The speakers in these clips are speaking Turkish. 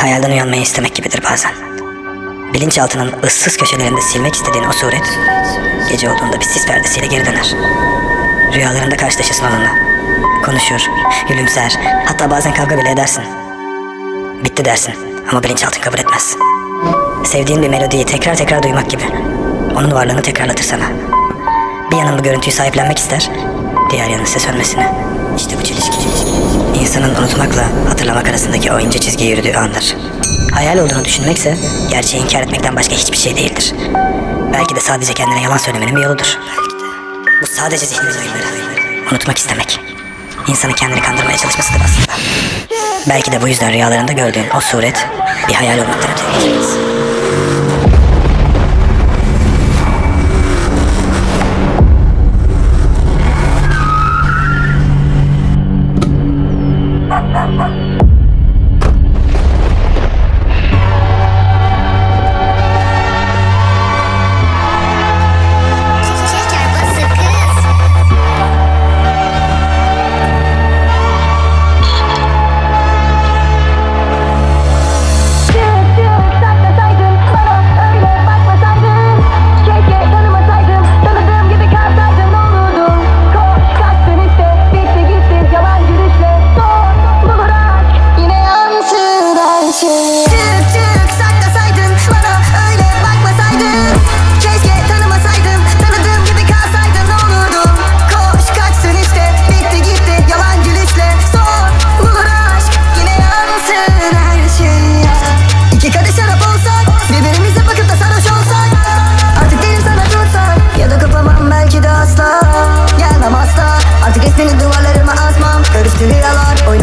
hayalden uyanmayı istemek gibidir bazen. Bilinçaltının ıssız köşelerinde silmek istediğin o suret, gece olduğunda bir sis perdesiyle geri döner. Rüyalarında karşılaşırsın onunla. Konuşur, gülümser, hatta bazen kavga bile edersin. Bitti dersin ama bilinçaltın kabul etmez. Sevdiğin bir melodiyi tekrar tekrar duymak gibi. Onun varlığını tekrarlatır sana. Bir yanın bu görüntüyü sahiplenmek ister, diğer yanın ise sönmesini. İşte bu çelişki. İnsanın unutmakla hatırlamak arasındaki o ince çizgiyi yürüdüğü andır. Hayal olduğunu düşünmekse gerçeği inkar etmekten başka hiçbir şey değildir. Belki de sadece kendine yalan söylemenin bir yoludur. Bu sadece zihnin oyunları. Unutmak istemek. İnsanın kendini kandırmaya çalışmasıdır aslında. Belki de bu yüzden rüyalarında gördüğün o suret bir hayal olmaktan öteye Bye-bye.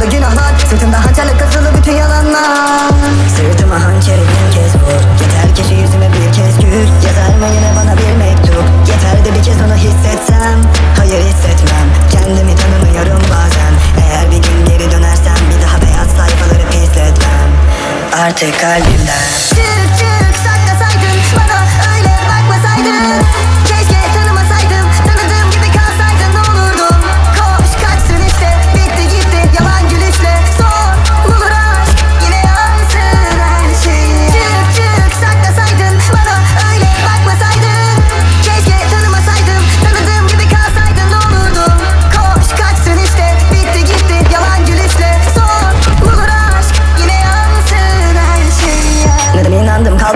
Oyunumda günahlar Sırtımda hançerle kazılı bütün yalanlar. Sırtıma hançeri bin kez vur Yeter ki şu yüzüme bir kez gül. Yazar mı yine bana bir mektup? Yeter de bir kez onu hissetsem. Hayır hissetmem. Kendimi tanımıyorum bazen. Eğer bir gün geri dönersem Bir daha beyaz sayfaları pisletmem. Artık kalbimden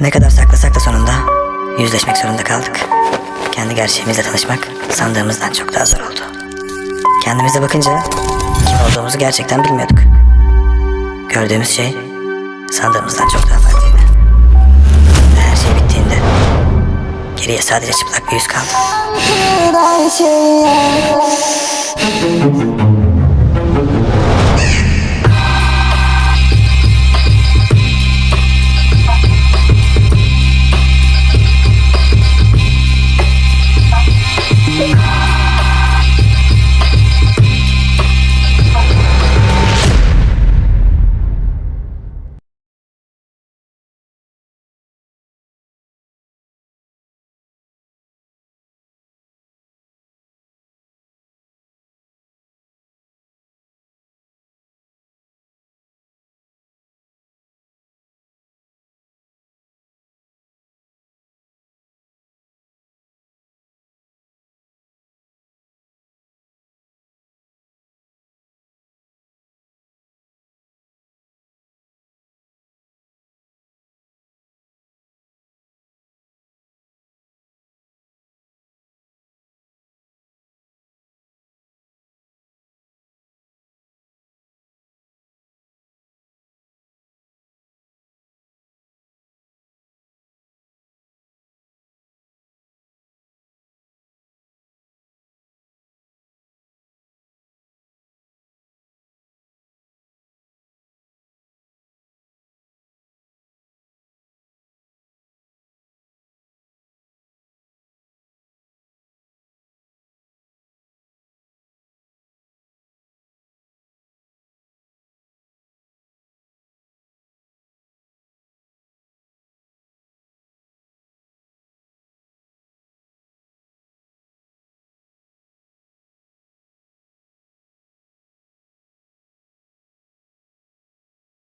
Ne kadar saklasak da sonunda yüzleşmek zorunda kaldık. Kendi gerçeğimizle tanışmak sandığımızdan çok daha zor oldu. Kendimize bakınca kim olduğumuzu gerçekten bilmiyorduk. Gördüğümüz şey sandığımızdan çok daha farklıydı. Her şey bittiğinde geriye sadece çıplak bir yüz kaldı. şey